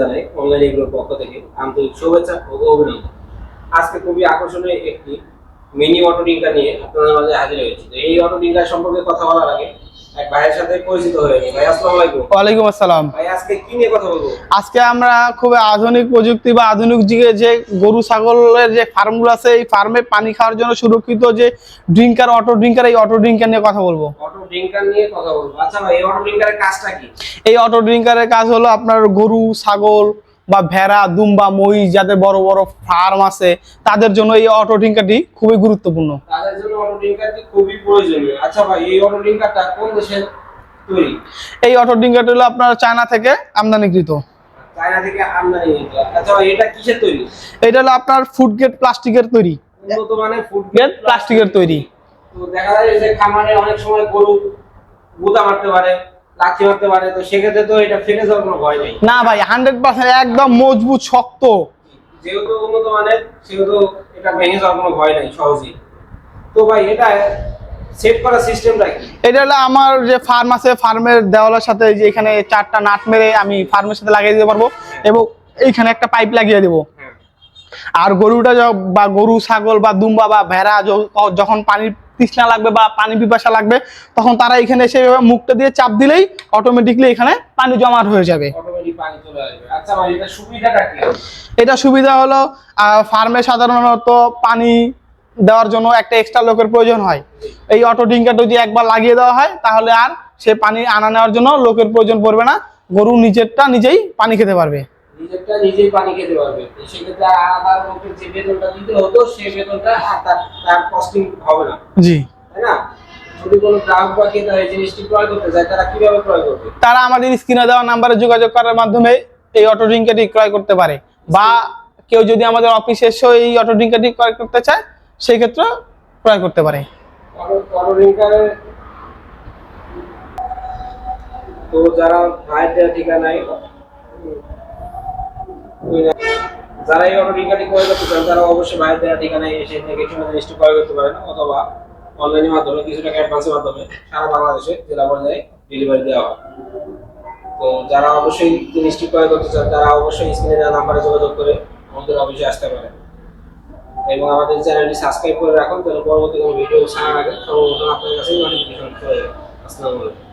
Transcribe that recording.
জানাই অনলাইন এগুলোর পক্ষ থেকে ও অভিনন্দন। আজকে খুবই আকর্ষণীয় একটি মিনি অটো নিয়ে আপনাদের মাঝে হাজির হয়েছি। এই অটো ডিঙ্কার সম্পর্কে কথা বলার আগে সাথে পরিচিত নিই। ভাই আসসালামু আলাইকুম। ওয়ালাইকুম আসসালাম। ভাই আজকে কি নিয়ে কথা বলব? আজকে আমরা খুব আধুনিক প্রযুক্তি বা আধুনিক যুগে যে গরু ছাগলের যে ফার্মগুলো আছে এই ফার্মে পানি খাওয়ার জন্য সুরক্ষিত যে ড্রিঙ্কার অটো ড্রিঙ্কার এই অটো ড্রিঙ্কার নিয়ে কথা বলব। অটো ডিঙ্কার নিয়ে কথা বলব। আচ্ছা ভাই এই অটো ডিঙ্কারের কাজটা কি? এই অটো ড্রিঙ্কারের কাজ হলো আপনার গরু ছাগল বা ভেড়া দুম্বা মহিষ যাদের বড় বড় ফার্ম আছে তাদের জন্য এই অটো ড্রিঙ্কারটি খুবই গুরুত্বপূর্ণ। তাদের জন্য অটো ডিঙ্কারটি খুবই প্রয়োজনীয়। আচ্ছা ভাই এই অটো ডিঙ্কারটা কোন দেশের তৈরি এই অটো ড্রিঙ্কারটি হলো আপনার চায়না থেকে আমদানিকৃত। চায়না থেকে আচ্ছা এটা কিসের তৈরি? এটা হলো আপনার ফুড গেট প্লাস্টিকের তৈরি। উন্নত মানের ফুড গেট প্লাস্টিকের তৈরি। তো দেখা যায় যে খামারে অনেক সময় গরু গুতা মারতে পারে লাথি মারতে পারে তো সেক্ষেত্রে তো এটা ফেলে যাওয়ার কোনো ভয় নেই। না ভাই হান্ড্রেড পার্সেন্ট একদম মজবুত শক্ত। যেহেতু উন্নত মানের সেহেতু এটা ভেঙে যাওয়ার কোনো ভয় নেই সহজেই। তো ভাই এটা সেট করার সিস্টেমটা কি? এটা হলো আমার যে ফার্ম আছে ফার্মের দেওয়ালের সাথে যে এখানে চারটা নাট মেরে আমি ফার্মের সাথে লাগিয়ে দিতে পারব এবং এইখানে একটা পাইপ লাগিয়ে দেবো। হ্যাঁ। আর গরুটা বা গরু ছাগল বা দুম্বা বা ভেড়া যখন পানির তৃষ্ণা লাগবে বা পানি পিপাসা লাগবে তখন তারা এখানে এসে মুখটা দিয়ে চাপ দিলেই অটোমেটিকলি এখানে পানি জমাট হয়ে যাবে। আচ্ছা এটা সুবিধা হলো ফার্মে সাধারণত পানি দেওয়ার জন্য একটা এক্সট্রা লোকের প্রয়োজন হয়। এই অটো ডিঙ্কার যদি একবার লাগিয়ে দেওয়া হয় তাহলে আর সে পানি আনা নেওয়ার জন্য লোকের প্রয়োজন পড়বে না। গরু নিজেরটা নিজেই পানি খেতে পারবে। নিজেরটা নিজেই পানি খেতে পারবে। সেক্ষেত্রে আলাদা লোকের যে বেতনটা দিতে হতো সেই বেতনটা আর তার তার কস্টিং হবে না। জি। তাই না? যদি কোনো গ্রাহক বা ক্রেতা এই জিনিসটি ক্রয় করতে চায় তারা কীভাবে ক্রয় করবে? তারা আমাদের স্ক্রিনে দেওয়া নাম্বারে যোগাযোগ করার মাধ্যমে এই অটো ড্রিঙ্কারটি ক্রয় করতে পারে। বা কেউ যদি আমাদের অফিসে এসেও এই অটো ড্রিঙ্কারটি ক্রয় করতে চায় সেই ক্ষেত্রে ক্রয় করতে পারে। যারা অবশ্যই জিনিসটি ক্রয় করতে পারেন, অথবা মাধ্যমে অ্যাডভান্সের মাধ্যমে সারা বাংলাদেশে ডেলিভারি দেওয়া হয়। তো যারা অবশ্যই জিনিসটি ক্রয় করতে চান, তারা অবশ্যই স্ক্রিনে নাম্বারে যোগাযোগ করে, আমাদের অফিসে আসতে পারেন। এবং আমাদের চ্যানেলটি সাবস্ক্রাইব করে রাখুন, তাহলে পরবর্তী কোনো ভিডিও ছাড়ার আগে সর্বপ্রথম আপনার কাছে নোটিফিকেশন চলে যাবে আসসালামু আলাইকুম।